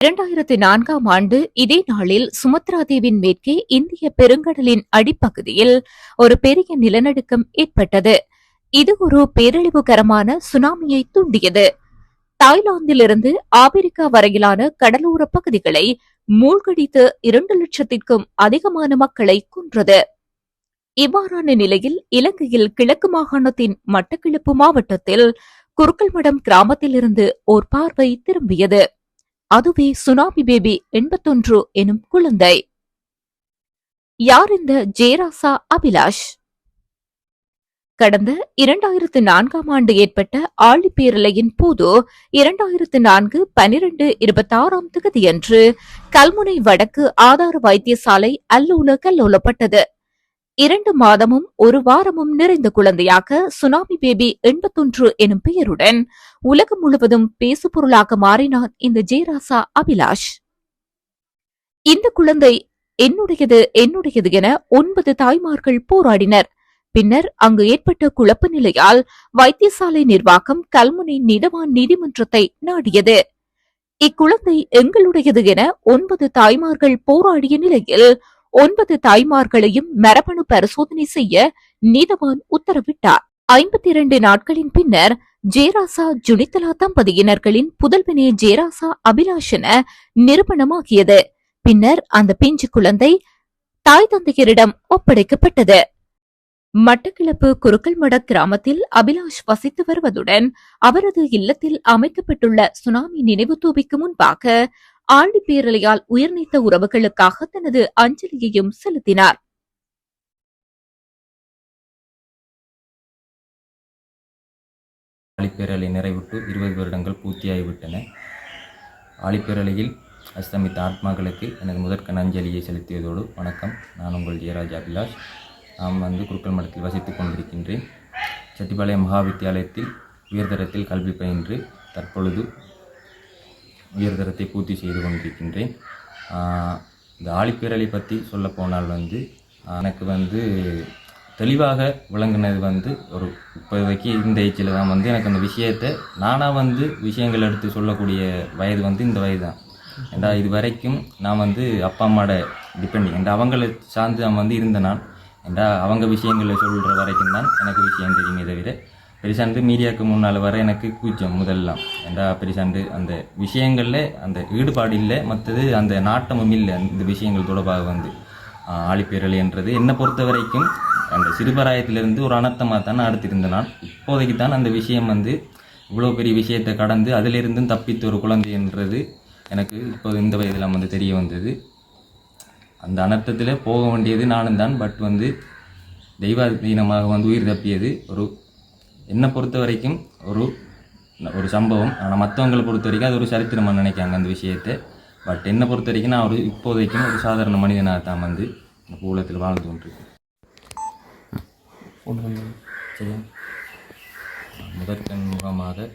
இரண்டாயிரத்தி நான்காம் ஆண்டு இதே நாளில் சுமத்ரா தீவின் மேற்கே இந்திய பெருங்கடலின் அடிப்பகுதியில் ஒரு பெரிய நிலநடுக்கம் ஏற்பட்டது. இது ஒரு பேரழிவுகரமான சுனாமியை தூண்டியது. தாய்லாந்திலிருந்து ஆப்பிரிக்கா வரையிலான கடலோர பகுதிகளை மூழ்கடித்து இரண்டு லட்சத்திற்கும் அதிகமான மக்களை கொன்றது. இவ்வாறான நிலையில் இலங்கையில் கிழக்கு மாகாணத்தின் மட்டக்கிழப்பு மாவட்டத்தில் குருக்கல்மடம் கிராமத்திலிருந்து ஓர் பார்வை திரும்பியது. அதுவே சுனாமி பேபி எண்பத்தொன்று எனும் குழந்தை. யார் இந்த ஜெயராசா அபிலாஷ்? கடந்த இரண்டாயிரத்து நான்காம் ஆண்டு ஏற்பட்ட ஆழிப்பேரலையின் போது இரண்டாயிரத்து நான்கு பனிரெண்டு இருபத்தாறாம் தேதியன்று கல்முனை வடக்கு ஆதார வைத்தியசாலை அல்லூல கல்லூலப்பட்டது. இரண்டு மாதமும் ஒரு வாரமும் நிறைந்த குழந்தையாக சுனாமி பேபி எண்பத்தொன்று எனும் பெயருடன் உலகம் முழுவதும் பேசுபொருளாக மாறினார் இந்த ஜெயராசா அபிலாஷ். இந்த குழந்தை என்னுடையது என்னுடையது என ஒன்பது தாய்மார்கள் போராடினர். பின்னர் அங்கு ஏற்பட்ட குழப்ப நிலையால் வைத்தியசாலை நிர்வாகம் கல்முனை நிதவான் நீதிமன்றத்தை நாடியது. இக்குழந்தை எங்களுடையது என ஒன்பது தாய்மார்கள் போராடிய நிலையில் ஒன்பது தாய்மார்களையும் மரபணு பரிசோதனை செய்ய நீதவான் உத்தரவிட்டார். ஐம்பத்தி இரண்டு நாட்களின் பின்னர் ஜேராசா ஜுனித்தலா தம்பதியினர்களின் புதல்வனே ஜேராசா அபிலாஷன நிரூபணமாகியது. பின்னர் அந்த பிஞ்சு குழந்தை தாய் தந்தையரிடம் ஒப்படைக்கப்பட்டது. மட்டக்கிழப்பு குறுக்கல்மட கிராமத்தில் அபிலாஷ் வசித்து வருவதுடன் அவரது இல்லத்தில் அமைக்கப்பட்டுள்ள சுனாமி நினைவு தூபிக்கு முன்பாக ஆழிப்பேரலையால் உயிர்நீத்த உறவுகளுக்காக தனது அஞ்சலியையும் செலுத்தினார். ஆழிப்பேரலை நிறைவுற்று இருபது வருடங்கள் பூர்த்தியாகிவிட்டன. ஆழிப்பேரலையில் அஸ்தமித்த ஆத்மாக்களுக்கு எனது முதற்கண் அஞ்சலியை செலுத்தியதோடு வணக்கம். நான் உங்கள் ஜெயராஜ் அபிலாஷ். நான் வந்து குருக்கள் மடத்தில் வசித்துக் கொண்டிருக்கின்றேன். செட்டிப்பாளையம் மகா வித்தியாலயத்தில் உயர்தரத்தில் கல்வி பயின்று தற்பொழுது உயர்தரத்தை பூர்த்தி செய்து கொண்டிருக்கின்றேன். இந்த ஆழிப்பேரலை பற்றி சொல்ல போனால் வந்து எனக்கு வந்து தெளிவாக விளங்கினது வந்து ஒரு இப்போதைக்கு இந்த ஏஜில் தான் வந்து எனக்கு அந்த விஷயத்தை நானாக வந்து விஷயங்கள் எடுத்து சொல்லக்கூடிய வயது வந்து இந்த வயது தான். ஏண்டா இது வரைக்கும் நான் வந்து அப்பா அம்மாவோட டிபெண்டிங் ஏண்டா அவங்கள சார்ந்து நான் வந்து இருந்த நான் ஏண்டா அவங்க விஷயங்களை சொல்கிற வரைக்கும் தான் எனக்கு விஷயம் தெரியுமே தவிர பெரிசாண்டு மீடியாவுக்கு முன்னால் வர எனக்கு கூச்சம் முதல்லாம். ஏண்டா பெரிசாண்டு அந்த விஷயங்களில் அந்த ஈடுபாடு இல்லை மற்றது அந்த நாட்டமும் இல்லை இந்த விஷயங்கள் தொடர்பாக வந்து. ஆஹ் ஆழிப்பேரலை என்றது என்னை பொறுத்த வரைக்கும் அந்த சிறுபராயத்திலிருந்து ஒரு அனர்த்தமாக தான் அடுத்திருந்த நான் இப்போதைக்கு தான் அந்த விஷயம் வந்து இவ்வளோ பெரிய விஷயத்தை கடந்து அதிலிருந்தும் தப்பித்த ஒரு குழந்தை என்றது எனக்கு இப்போ இந்த வயதில் வந்து தெரிய வந்தது. அந்த அனர்த்தத்தில் போக வேண்டியது நானும் தான் பட் வந்து தெய்வாதீனமாக வந்து உயிர் தப்பியது ஒரு என்னை பொறுத்த வரைக்கும் ஒரு ஒரு சம்பவம். ஆனால் மற்றவங்களை பொறுத்த வரைக்கும் அது ஒரு சரித்திரமாக நினைக்காங்க அந்த விஷயத்தை. பட் என்னை பொறுத்த வரைக்கும் நான் ஒரு இப்போதைக்கும் ஒரு சாதாரண மனிதனாக தான் வந்து இந்த பூலத்தில் வாழ்ந்து கொண்டிருக்கேன். சரியா? முதற்கண் முகமாக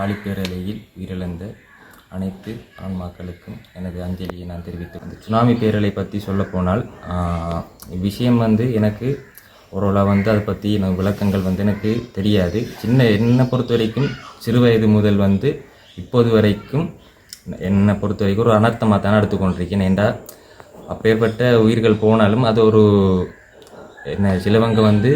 ஆழிப்பேரலையில் உயிரிழந்த அனைத்து ஆன்மாக்களுக்கும் எனது அஞ்சலியை நான் தெரிவித்துக் கொண்டு சுனாமி பேரலை பற்றி சொல்லப்போனால் விஷயம் வந்து எனக்கு ஓரளவு வந்து அதை பற்றி நான் விளக்கங்கள் வந்து எனக்கு தெரியாது. சின்ன என்னை பொறுத்த வரைக்கும் சிறு வயது முதல் வந்து இப்போது வரைக்கும் என்னை பொறுத்த வரைக்கும் ஒரு அனர்த்தமாக தானே எடுத்துக்கொண்டிருக்கேன். ஏண்டா அப்பேற்பட்ட உயிர்கள் போனாலும் அது ஒரு என்ன சிலவங்க வந்து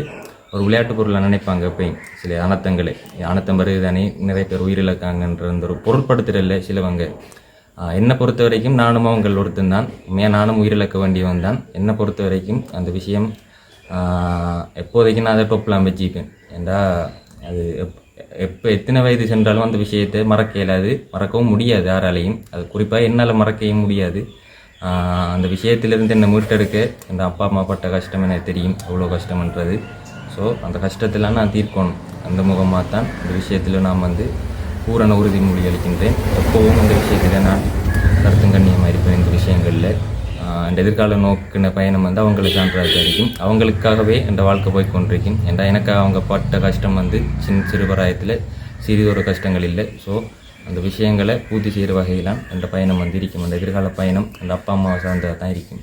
ஒரு விளையாட்டு பொருளை நினைப்பாங்க எப்பயும். சில அனர்த்தங்களை. அனர்த்தம் வருது தானே நிறைய பேர் உயிரிழக்காங்கன்ற அந்த ஒரு பொருட்படுத்துறல சிலவங்க என்னை பொறுத்த வரைக்கும் நானும் அவங்கள் ஒருத்தன் தான் உண்மையாக நானும் உயிரிழக்க வேண்டியவன் தான் என்னை பொறுத்த வரைக்கும் அந்த விஷயம் எப்போதைக்கு நான் அதை டொப்லாம் வச்சுப்பேன் ஏண்டா அது எப் எப்போ எத்தனை வயது சென்றாலும் அந்த விஷயத்தை மறக்க இயலாது மறக்கவும் முடியாது யாராலையும் அது குறிப்பாக என்னால் மறக்கவும் முடியாது அந்த விஷயத்திலிருந்து என்னை மீட்டெடுக்க என் அப்பா அம்மா பட்ட கஷ்டம் எனக்கு தெரியும் அவ்வளோ கஷ்டம்ன்றது ஸோ அந்த கஷ்டத்தெல்லாம் நான் தீர்க்கணும் அந்த முகமாக தான் இந்த விஷயத்தில் நான் வந்து பூரண உறுதிமொழி அளிக்கின்றேன் எப்போவும் அந்த விஷயத்தில் நான் கருத்தும் கண்ணியமாக இருப்பேன் இந்த விஷயங்களில் அந்த என் எதிர்கால நோக்கின பயணம் வந்து அவங்களுக்கு சான்றாக கிடைக்கும் அவங்களுக்காகவே என் வாழ்க்கை போய் கொண்டிருக்கும் ஏன்டா எனக்கு அவங்க பட்ட கஷ்டம் வந்து சின்ன சிறுபராயத்தில் சிறிதொரு கஷ்டங்கள் இல்லை ஸோ அந்த விஷயங்களை பூர்த்தி செய்கிற வகையிலாம் என்ற பயணம் வந்து இருக்கும். அந்த எதிர்கால பயணம் அந்த அப்பா அம்மாவை சார்ந்ததாக தான் இருக்கும்.